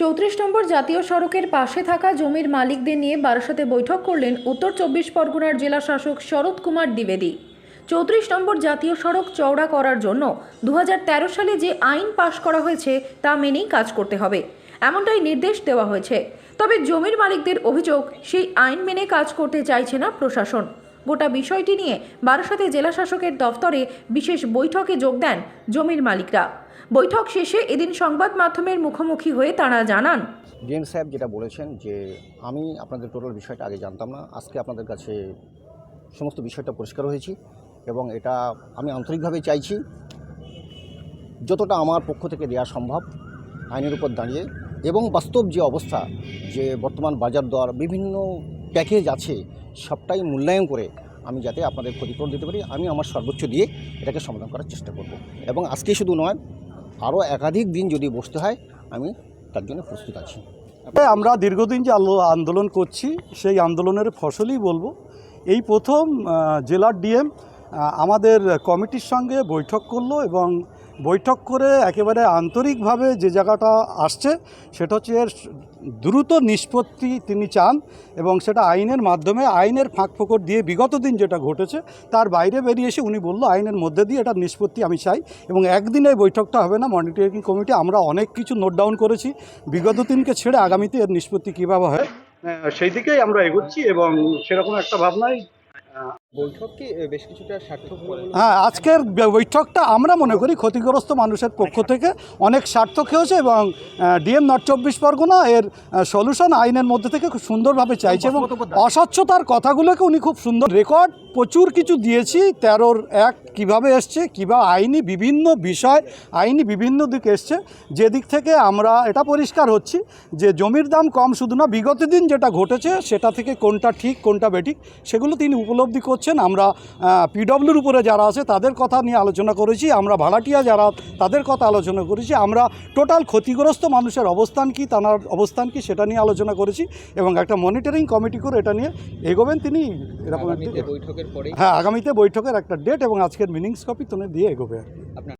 চৌত্রিশ নম্বর জাতীয় সড়কের পাশে থাকা জমির মালিকদের নিয়ে বারাসাতে বৈঠক করলেন উত্তর চব্বিশ পরগনার জেলা শাসক শরৎ কুমার দ্বিবেদী। চৌত্রিশ নম্বর জাতীয় সড়ক চওড়া করার জন্য দু হাজার তেরো সালে যে আইন পাশ করা হয়েছে তা মেনেই কাজ করতে হবে, এমনটাই নির্দেশ দেওয়া হয়েছে। তবে জমির মালিকদের অভিযোগ, সেই আইন মেনে কাজ করতে চাইছে না প্রশাসন। গোটা বিষয়টি নিয়ে বারাসাতে জেলা শাসকের দফতরে বিশেষ বৈঠকে যোগ দেন জমির মালিকরা। বৈঠক শেষে এদিন সংবাদ মাধ্যমের মুখোমুখি হয়ে তারা জানান ডিএম সাহেব যেটা বলেছেন যে আমি আপনাদের টোটাল বিষয়টা আগে জানতাম না, আজকে আপনাদের কাছে সমস্ত বিষয়টা পরিষ্কার হয়েছি এবং এটা আমি আন্তরিকভাবে চাইছি যতটা আমার পক্ষ থেকে দেওয়া সম্ভব আইনের উপর দাঁড়িয়ে এবং বাস্তব যে অবস্থা, যে বর্তমান বাজার দর, বিভিন্ন প্যাকেজ আছে, সবটাই মূল্যায়ন করে আমি যাতে আপনাদের ক্ষতিপূরণ দিতে পারি, আমি আমার সর্বোচ্চ দিয়ে এটাকে সমাধান করার চেষ্টা করব। এবং আজকে শুধু নয় আরও একাধিক দিন যদি বসতে হয়, আমি তার জন্য প্রস্তুত আছি। আমরা দীর্ঘদিন যে আন্দোলন করছি, সেই আন্দোলনের ফসলই বলব। এই প্রথম জেলার ডিএম আমাদের কমিটির সঙ্গে বৈঠক করল এবং বৈঠক করে একেবারে আন্তরিকভাবে যে জায়গাটা আসছে, সেটা হচ্ছে দ্রুত নিষ্পত্তি তিনি চান এবং সেটা আইনের মাধ্যমে, আইনের ফাঁক দিয়ে বিগত দিন যেটা ঘটেছে, তার বাইরে বেরিয়ে এসে উনি বলল, আইনের মধ্যে দিয়ে এটার নিষ্পত্তি আমি চাই। এবং একদিনে বৈঠকটা হবে না, মনিটরিং কমিটি, আমরা অনেক কিছু নোট ডাউন করেছি। বিগত দিনকে ছেড়ে আগামীতে এর নিষ্পত্তি কীভাবে হয়? সেই দিকেই আমরা এগোচ্ছি এবং সেরকম একটা ভাবনাই হ্যাঁ আজকের বৈঠকটা আমরা মনে করি ক্ষতিগ্রস্ত মানুষের পক্ষ থেকে অনেক সার্থক হয়েছে এবং ডিএম নর্থ চব্বিশ পরগনা এর সলিউশন আইনের মধ্যে থেকে খুব সুন্দরভাবে চাইছে এবং অস্বচ্ছতার কথাগুলোকে উনি খুব সুন্দর রেকর্ড প্রচুর কিছু দিয়েছি। তেরোর এক কীভাবে এসছে কীভাবে আইনি বিভিন্ন বিষয় আইনি বিভিন্ন দিক এসছে। যে দিক থেকে আমরা এটা পরিষ্কার হচ্ছি যে জমির দাম কম শুধু না বিগত দিন যেটা ঘটেছে সেটা থেকে কোনটা ঠিক কোনটা বেঠিক সেগুলো তিনি উপলব্ধি করছেন। আমরা পিডব্লিউর উপরে যারা আছে তাদের কথা নিয়ে আলোচনা করেছি আমরা ভাড়াটিয়া যারা তাদের কথা আলোচনা করেছি আমরা টোটাল ক্ষতিগ্রস্ত মানুষের অবস্থান কি তার অবস্থান কি সেটা নিয়ে আলোচনা করেছি এবং একটা মনিটরিং কমিটি করে এটা নিয়ে এগোবেন তিনি এরকম হ্যাঁ আগামীতে বৈঠকের একটা ডেট এবং আজকের মিনিংস কপি তুমি দিয়ে এগোবে আর